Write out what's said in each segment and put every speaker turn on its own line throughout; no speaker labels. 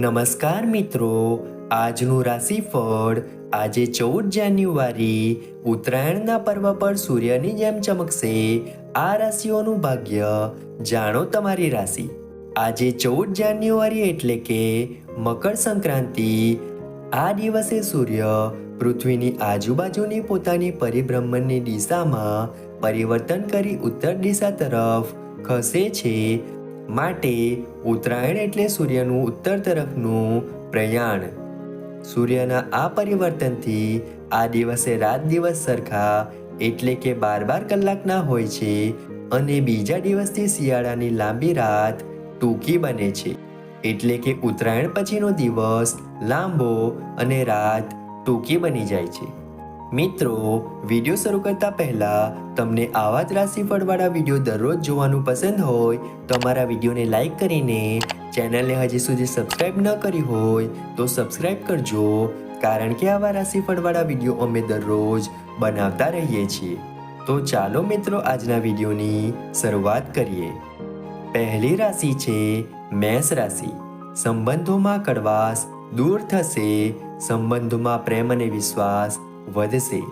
નમસ્કાર મિત્રો. આજનું રાશિફળ આજે ચૌદ જાન્યુઆરી, ઉત્તરાયણના પર્વ પર સૂર્યની જેમ ચમકશે. આ રાશિઓનું ભાગ્ય જાણો તમારી રાશિ. આજે ચૌદ જાન્યુઆરી એટલે કે મકર સંક્રાંતિ. આ દિવસે સૂર્ય પૃથ્વીની આજુબાજુની પોતાની પરિભ્રમણની દિશામાં પરિવર્તન કરી ઉત્તર દિશા તરફ ખસે છે. માટે ઉત્તરાયણ એટલે સૂર્યનું ઉત્તર તરફનું પ્રયાણ. સૂર્યના આ પરિવર્તનથી આ દિવસે રાત દિવસ સરખા એટલે કે બાર બાર કલાકના હોય છે અને બીજા દિવસથી શિયાળાની લાંબી રાત ટૂંકી બને છે. એટલે કે ઉત્તરાયણ પછીનો દિવસ લાંબો અને રાત ટૂંકી બની જાય છે. મિત્રો વીડિયો શરૂ કરતા પહેલા તમને આવા જ રાશિફળવાળા વીડિયો દરરોજ જોવાનું પસંદ હોય તો અમારા વિડીયોને લાઈક કરીને ચેનલને હજી સુધી સબસ્ક્રાઇબ ન કરી હોય તો સબસ્ક્રાઇબ કરજો, કારણ કે આવા રાશિફળવાળા વીડિયો અમે દરરોજ બનાવતા રહીએ છીએ. તો ચાલો મિત્રો, આજના વિડીયોની શરૂઆત કરીએ. પહેલી રાશિ છે મેષ રાશિ. સંબંધોમાં કડવાશ દૂર થશે, સંબંધોમાં પ્રેમ અને વિશ્વાસ વધશે.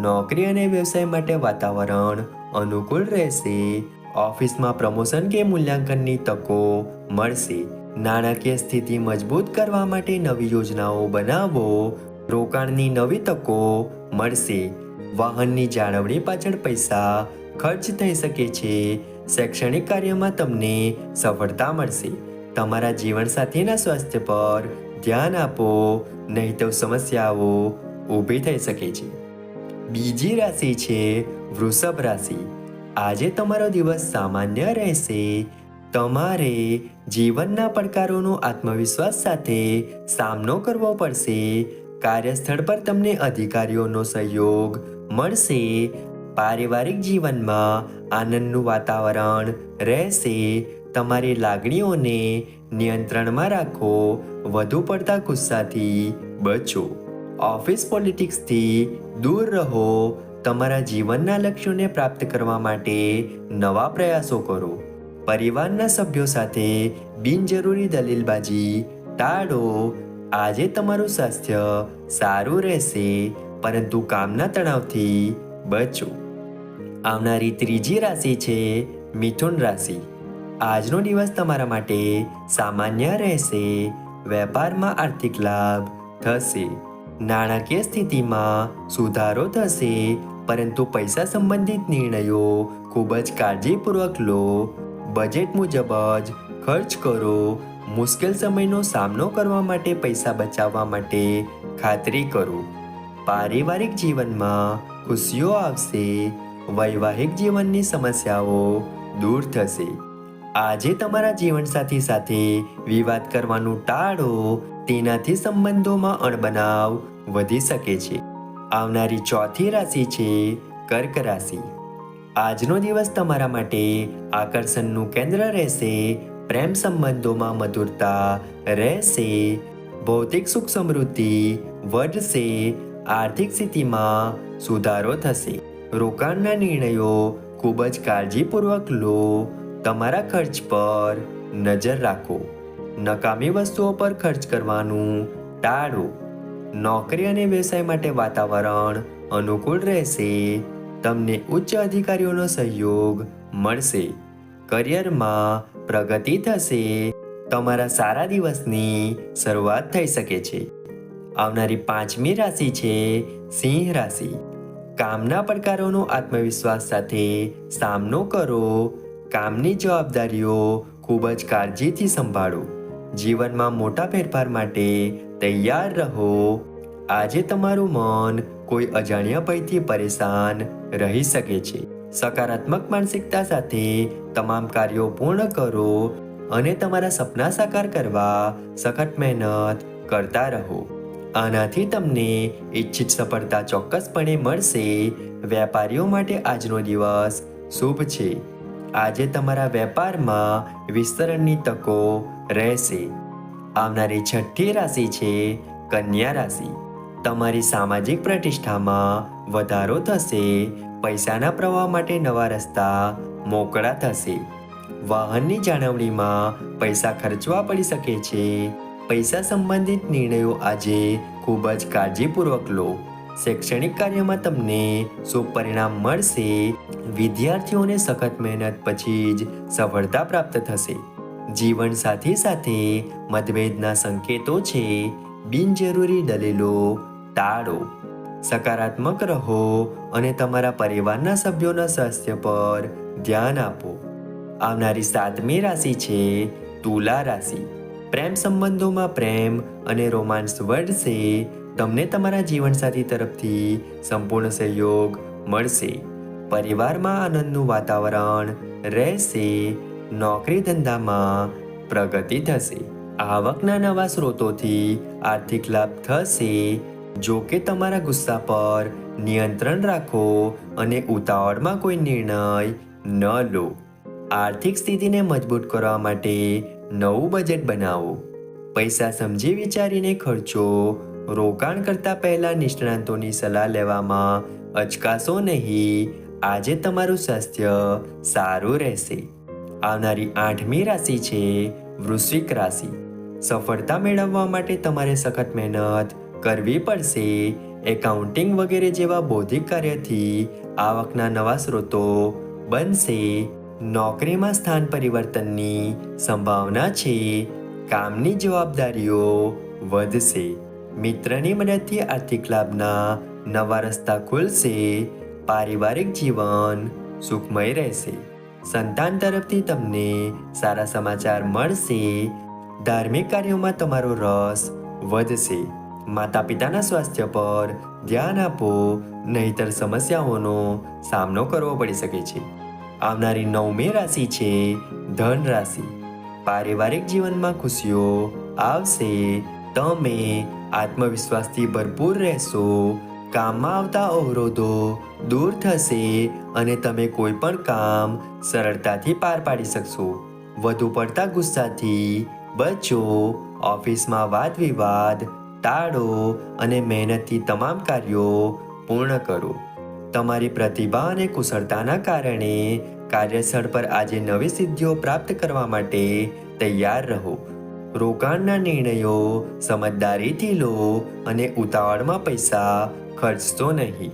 નોકરી અને વ્યવસાય માટે વાતાવરણ અનુકૂળ રહેશે. ઓફિસમાં પ્રમોશન કે મૂલ્યાંકનની તકો મળશે. નાણાકીય સ્થિતિ મજબૂત કરવા માટે નવી યોજનાઓ બનાવો. રોકાણની નવી તકો મળશે. વાહનની જાળવણી પાછળ પૈસા ખર્ચ થઈ શકે છે. શૈક્ષણિક કાર્યમાં તમને સફળતા મળશે. તમારા જીવનસાથીના સ્વાસ્થ્ય પર ધ્યાન આપો. નહીં તો સમસ્યાઓ ઊભી થઈ શકે છે. બીજી રાશિ છે વૃષભ રાશિ. આજે તમારો દિવસ સામાન્ય રહેશે. તમારે જીવનના પડકારોનો આત્મવિશ્વાસ સાથે સામનો કરવો પડશે. કાર્યસ્થળ પર તમને અધિકારીઓનો સહયોગ મળશે. પારિવારિક જીવનમાં આનંદનું વાતાવરણ રહેશે. તમારી લાગણીઓને નિયંત્રણમાં રાખો. વધુ પડતા ગુસ્સાથી બચો. ઓફિસ પોલિટિક્સથી દૂર રહો. તમારા જીવનના લક્ષ્યોને પ્રાપ્ત કરવા માટે નવા પ્રયાસો કરો. પરિવારના સભ્યો સાથે બિનજરૂરી દલીલબાજી ટાળો. આજે તમારું સ્વાસ્થ્ય સારું રહેશે, પરંતુ કામના તણાવથી બચો. આવનારી ત્રીજી રાશિ છે મિથુન રાશિ. આજનો દિવસ તમારા માટે સામાન્ય રહેશે. વેપારમાં આર્થિક લાભ થશે. નાણાકીય સ્થિતિમાં સુધારો થશે, પરંતુ પૈસા સંબંધિત નિર્ણયો ખૂબ જ કાળજીપૂર્વક લો. બજેટ મુજબ જ ખર્ચ કરો. મુશ્કેલ સમયનો સામનો કરવા માટે પૈસા બચાવવા માટે ખાતરી કરો. પારિવારિક જીવનમાં ખુશીઓ આવશે. વૈવાહિક જીવનની સમસ્યાઓ દૂર થશે. આજે તમારા જીવનસાથી સાથે વિવાદ કરવાનું ટાળો. તેનાથી સંબંધોમાં અણબનાવ વધી શકે છે. આવનારી ચોથી રાશિ છે કર્ક રાશિ. આજનો દિવસ તમારા માટે આકર્ષણનું કેન્દ્ર રહેશે. પ્રેમ સંબંધોમાં મધુરતા રહેશે. ભૌતિક સુખ સમૃદ્ધિ વધશે. આર્થિક સ્થિતિમાં સુધારો થશે. રોકાણના નિર્ણયો ખૂબ જ કાળજીપૂર્વક લો. તમારા ખર્ચ પર નજર રાખો. નકામી વસ્તુઓ પર ખર્ચ કરવાનું ટાળો. નોકરી અને વ્યવસાય માટે વાતાવરણ અનુકૂળ રહેશે. તમને ઉચ્ચ અધિકારીઓનો સહયોગ મળશે. કરિયરમાં પ્રગતિ થશે. તમારા સારા દિવસની શરૂઆત થઈ શકે છે. આવનારી પાંચમી રાશિ છે સિંહ રાશિ. કામના પડકારોનો આત્મવિશ્વાસ સાથે સામનો કરો. કામની જવાબદારીઓ ખૂબ જ કાળજીથી સંભાળો. જીવનમાં મોટા ફેરફાર માટે તૈયાર રહો. આજે તમારું મન કોઈ અજાણ્યા ભયથી પરેશાન રહી શકે છે. સકારાત્મક માનસિકતા સાથે તમામ કાર્યો પૂર્ણ કરો અને તમારા સપના સાકાર કરવા સખત મહેનત કરતા રહો. આનાથી તમને ઈચ્છિત સફળતા ચોક્કસપણે મળશે. વેપારીઓ માટે આજનો દિવસ શુભ છે. આજે તમારા વેપારમાં વિસ્તરણની તકો રહેશે. આવનારી છઠ્ઠી રાશિ છે કન્યા રાશિ. તમારી સામાજિક પ્રતિષ્ઠામાં વધારો થશે, પૈસાના પ્રવાહ માટે નવા રસ્તા મોકળા થશે. વાહનની જાળવણીમાં પૈસા ખર્ચવા પડી શકે છે. પૈસા સંબંધિત નિર્ણયો આજે ખૂબ જ કાળજીપૂર્વક લો. શૈક્ષણિક કાર્યમાં તમને શું પરિણામ મળશે? વિદ્યાર્થીઓને સખત મહેનત પછી જ સફળતા પ્રાપ્ત થશે. જીવન સાથે સાથે મતભેદના સંકેતો છે. બિનજરૂરી દલીલો ટાળો સકારાત્મક રહો અને તમારા પરિવારના સભ્યોના સ્વાસ્થ્ય પર ધ્યાન આપો. આવનારી સાતમી રાશિ છે તુલા રાશિ. પ્રેમ સંબંધોમાં પ્રેમ અને રોમાન્સ વધશે. તમને તમારા જીવનસાથી તરફથી સંપૂર્ણ સહયોગ મળશે. પરિવારમાં આનંદનું વાતાવરણ રહેશે. નોકરી ધંધામાં પ્રગતિ થશે. આવકના નવા સ્ત્રોતોથી આર્થિક લાભ થશે. જો કે તમારા ગુસ્સા પર નિયંત્રણ રાખો અને ઉતાવળમાં કોઈ નિર્ણય ન લો. આર્થિક સ્થિતિને મજબૂત કરવા માટે નવું બજેટ બનાવો. પૈસા સમજી વિચારીને ખર્ચો. રોકાણ કરતા પહેલા નિષ્ણાંતોની સલાહ લેવામાં અચકાશો નહીં. આજે તમારું સ્વાસ્થ્ય સારું રહેશે. આવનારી આઠમી રાશિ છે વૃશ્વિક રાશિ. સફળતા મેળવવા માટે તમારે સખત મહેનત કરવી પડશે. એકાઉન્ટિંગ વગેરે જેવા બૌદ્ધિક કાર્યથી આવકના નવા સ્ત્રોતો બનશે. નોકરીમાં સ્થાન પરિવર્તનની સંભાવના છે. કામની જવાબદારીઓ વધશે. મિત્રની મદદથી આર્થિક લાભના નવા રસ્તા ખુલશે. પારિવારિક જીવન સુખમય રહેશે. સંતાન તરફથી તમને સારા સમાચાર મળશે. ધાર્મિક કાર્યોમાં તમારો રસ વધશે. માતા પિતાના સ્વાસ્થ્ય પર ધ્યાન આપો, નહીતર સમસ્યાઓનો સામનો કરવો પડી શકે છે. આવનારી નવમી રાશિ છે ધન રાશિ. પારિવારિક જીવનમાં ખુશીઓ આવશે. તમે આત્મવિશ્વાસથી ભરપૂર રહેશો. કામમાં આવતા અવરોધો દૂર થશે અને તમે કોઈ પણ કામ સરળતાથી પાર પાડી શકશો. વધુ પડતા ગુસ્સાથી બચો. ઓફિસમાં વાદ વિવાદ ટાળો અને મહેનતથી તમામ કાર્યો પૂર્ણ કરો. તમારી પ્રતિભા અને કુશળતાના કારણે કાર્યસ્થળ પર આજે નવી સિદ્ધિઓ પ્રાપ્ત કરવા માટે તૈયાર રહો. રોકાણના નિર્ણયો સમજદારીથી લો અને ઉતાવળમાં પૈસા ખર્ચતો નહીં.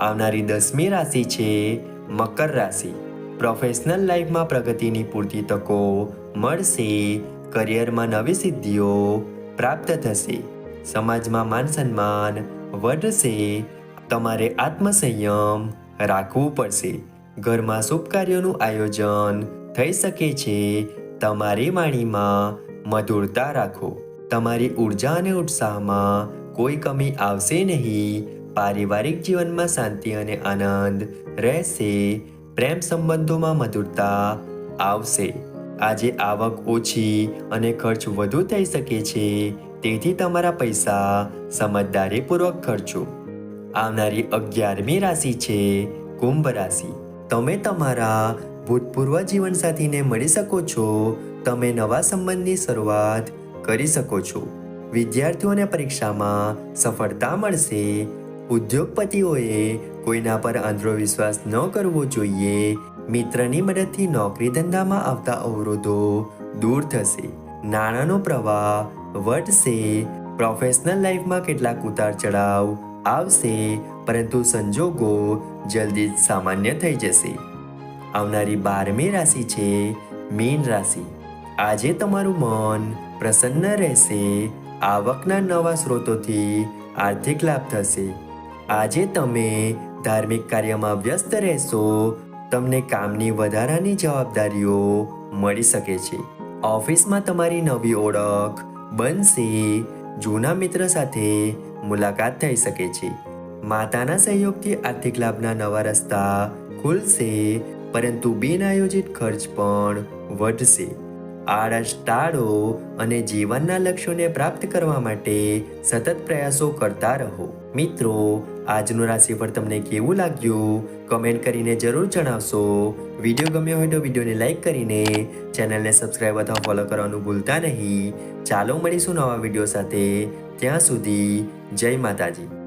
આવનારી દસમી રાશિ છે મકર રાશિ. પ્રોફેશનલ લાઈફમાં પ્રગતિની પૂરતી તકો મળશે, કરિયરમાં નવી સિદ્ધિઓ પ્રાપ્ત થશે. સમાજમાં માન સન્માન વધશે. તમારે આત્મસંયમ રાખવું પડશે. ઘરમાં શુભ કાર્યોનું આયોજન થઈ શકે છે. તમારી વાણીમાં મધુરતા રાખો. તમારી ઊર્જા અને ઉત્સાહમાં કોઈ કમી આવશે નહીં. પારિવારિક જીવનમાં શાંતિ અને આનંદ રહેશે. પ્રેમ સંબંધોમાં મધુરતા આવશે. આજે આવક ઓછી અને ખર્ચ વધુ થઈ શકે છે. તેથી તમારા પૈસા સમજદારીપૂર્વક ખર્ચો. આવનારી અગિયારમી રાશિ છે કુંભ રાશિ. તમે તમારા ભૂતપૂર્વ જીવનસાથીને મળી શકો છો. તમે નવા સંબંધની શરૂઆત કરી શકો છો. વિદ્યાર્થીઓને પરીક્ષામાં સફળતા મળશે. ઉદ્યોગપતિઓએ કોઈના પર અંધવિશ્વાસ ન કરવો જોઈએ. મિત્રની મદદથી નોકરી ધંધામાં આવતા અવરોધો દૂર થશે. નાણાંનો પ્રવાહ વધશે પ્રોફેશનલ લાઈફમાં કેટલાક ઉતાર ચઢાવ આવશે, પરંતુ સંજોગો જલ્દી જ સામાન્ય થઈ જશે. આવનારી બારમી રાશિ છે મીન રાશિ. આજે તમારું મન પ્રસન્ન રહેશે, આવકના નવા સ્ત્રોતોથી આર્થિક લાભ થશે. આજે તમે ધાર્મિક કાર્યમાં વ્યસ્ત રહેશો, તમને કામની વધારાની જવાબદારીઓ મળી શકે છે. ઓફિસમાં તમારી નવી ઓળખ બનશે. જૂના મિત્ર સાથે મુલાકાત થઈ શકે છે. માતાના સહયોગથી આર્થિક લાભના નવા રસ્તા ખુલશે, પરંતુ બિનઆયોજિત ખર્ચ પણ વધશે. આળસ ટાળો અને જીવનના લક્ષ્યોને પ્રાપ્ત કરવા માટે સતત પ્રયાસો કરતા રહો. મિત્રો, આજનું રાશિફળ તમને કેવું લાગ્યું? કમેન્ટ કરીને જરૂર જણાવશો. વીડિયો ગમ્યો હોય તો વિડીયોને લાઇક કરીને ચેનલને સબસ્ક્રાઈબ અથવા ફોલો કરવાનું ભૂલતા નહીં. ચાલો મળીશું નવા વીડિયો સાથે. ત્યાં સુધી જય માતાજી.